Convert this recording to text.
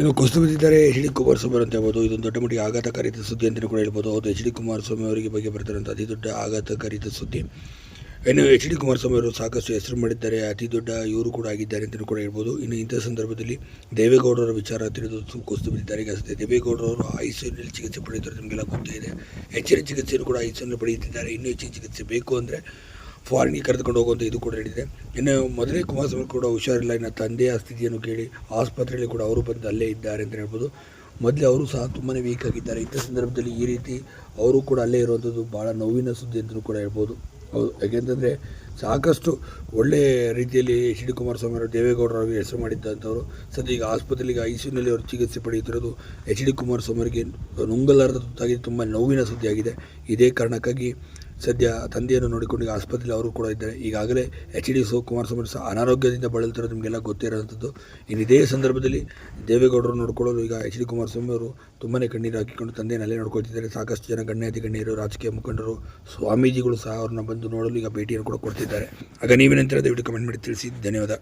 ಇನ್ನು ಕುಸಿದು ಬಿದ್ದಿದ್ದಾರೆ ಎಚ್ ಡಿ ಕುಮಾರಸ್ವಾಮಿ ಅಂತ ಹೇಳ್ಬೋದು ಇದೊಂದು ದೊಡ್ಡ ಮಟ್ಟಿಗೆ ಆಘಾತಕಾರಿ ಸುದ್ದಿ ಅಂತಲೂ ಕೂಡ ಹೇಳ್ಬೋದು. ಹೌದು, ಎಚ್ ಡಿ ಕುಮಾರಸ್ವಾಮಿ ಅವರಿಗೆ ಬಗ್ಗೆ ಬರ್ತಿರೋಂಥ ಅತಿ ದೊಡ್ಡ ಆಘಾತಕಾರಿತ ಸುದ್ದಿ. ಇನ್ನು ಎಚ್ ಡಿ ಕುಮಾರಸ್ವಾಮಿ ಅವರು ಸಾಕಷ್ಟು ಹೆಸರು ಮಾಡಿದ್ದಾರೆ, ಅತಿ ದೊಡ್ಡ ಇವರು ಕೂಡ ಆಗಿದ್ದಾರೆ ಅಂತಲೂ ಕೂಡ ಹೇಳ್ಬೋದು. ಇನ್ನು ಇಂಥ ಸಂದರ್ಭದಲ್ಲಿ ದೇವೇಗೌಡರ ವಿಚಾರ ತಿಳಿದು ಕುಸಿದು ಬಿದ್ದಿದ್ದಾರೆ ಸದ್ಯ ದೇವೇಗೌಡರವರು ಐ ಸಿ ಯುನಲ್ಲಿ ಚಿಕಿತ್ಸೆ ಪಡೆಯುತ್ತಾರೆ ನಿಮಗೆಲ್ಲ ಗೊತ್ತೇ ಇದೆ. ಹೆಚ್ಚಿನ ಚಿಕಿತ್ಸೆಯನ್ನು ಕೂಡ ಐ ಸಿ ಯುನಲ್ಲಿ ಪಡೆಯುತ್ತಿದ್ದಾರೆ. ಇನ್ನೂ ಹೆಚ್ಚಿನ ಚಿಕಿತ್ಸೆ ಬೇಕು ಅಂದರೆ ಫಾರಿನ್ಗೆ ಕರೆದುಕೊಂಡು ಹೋಗುವಂಥ ಇದು ಕೂಡ ಹೇಳಿದೆ. ಇನ್ನು ಮೊದಲೇ ಕುಮಾರಸ್ವಾಮಿ ಕೂಡ ಹುಷಾರಿಲ್ಲ. ಇನ್ನು ತಂದೆಯ ಸ್ಥಿತಿಯನ್ನು ಕೇಳಿ ಆಸ್ಪತ್ರೆಯಲ್ಲಿ ಕೂಡ ಅವರು ಬಂದು ಅಲ್ಲೇ ಇದ್ದಾರೆ ಅಂತ ಹೇಳ್ಬೋದು. ಮೊದಲೇ ಅವರು ಸಹ ತುಂಬಾ ವೀಕ್ ಆಗಿದ್ದಾರೆ. ಇಂಥ ಸಂದರ್ಭದಲ್ಲಿ ಈ ರೀತಿ ಅವರು ಕೂಡ ಅಲ್ಲೇ ಇರುವಂಥದ್ದು ಭಾಳ ನೋವಿನ ಸುದ್ದಿ ಅಂತಲೂ ಕೂಡ ಹೇಳ್ಬೋದು. ಹೌದು. ಯಾಕೆಂತಂದರೆ ಸಾಕಷ್ಟು ಒಳ್ಳೆಯ ರೀತಿಯಲ್ಲಿ ಎಚ್ ಡಿ ಕುಮಾರಸ್ವಾಮಿ ಅವರು ದೇವೇಗೌಡರವರಿಗೆ ಹೆಸರು ಮಾಡಿದ್ದಂಥವ್ರು. ಸದ್ಯ ಈಗ ಆಸ್ಪತ್ರೆಗೆ ಐ ಸಿ ಯುನಲ್ಲಿ ಅವರು ಚಿಕಿತ್ಸೆ ಪಡೆಯುತ್ತಿರೋದು ಎಚ್ ಡಿ ಕುಮಾರಸ್ವಾಮಿ ಅವರಿಗೆ ನುಂಗಲಾರದ ತುತ್ತಾಗಿ ತುಂಬ ನೋವಿನ ಸುದ್ದಿಯಾಗಿದೆ. ಇದೇ ಕಾರಣಕ್ಕಾಗಿ ಸದ್ಯ ತಂದೆಯನ್ನು ನೋಡಿಕೊಂಡು ಈಗ ಆಸ್ಪತ್ರೆಯಲ್ಲಿ ಅವರು ಕೂಡ ಇದ್ದಾರೆ. ಈಗಾಗಲೇ ಎಚ್ ಡಿ ಸೋ ಕುಮಾರಸ್ವಾಮಿ ಸಹ ಅನಾರೋಗ್ಯದಿಂದ ಬಳಲ್ತಿರೋದು ನಿಮಗೆಲ್ಲ ಗೊತ್ತಿರೋಂಥದ್ದು ಇನ್ನು ಇದೇ ಸಂದರ್ಭದಲ್ಲಿ ದೇವೇಗೌಡರು ನೋಡ್ಕೊಳ್ಳೋದು ಈಗ ಎಚ್ ಡಿ ಕುಮಾರಸ್ವಾಮಿ ಅವರು ತುಂಬಾ ಕಣ್ಣೀರು ಹಾಕಿಕೊಂಡು ತಂದೆಯನ್ನು ಅಲ್ಲೇ ನೋಡ್ಕೊಳ್ತಿದ್ದಾರೆ. ಸಾಕಷ್ಟು ಜನ ಗಣ್ಯಾತಿ ಗಣ್ಯರು, ರಾಜಕೀಯ ಮುಖಂಡರು, ಸ್ವಾಮೀಜಿಗಳು ಸಹ ಅವ್ರನ್ನ ಬಂದು ನೋಡಲು ಈಗ ಭೇಟಿಯನ್ನು ಕೂಡ ಕೊಡ್ತಿದ್ದಾರೆ. ಆಗ ನೀವೇನಂತೀರ? ದಯವಿಟ್ಟು ಕಮೆಂಟ್ ಮಾಡಿ ತಿಳಿಸಿ. ಧನ್ಯವಾದ.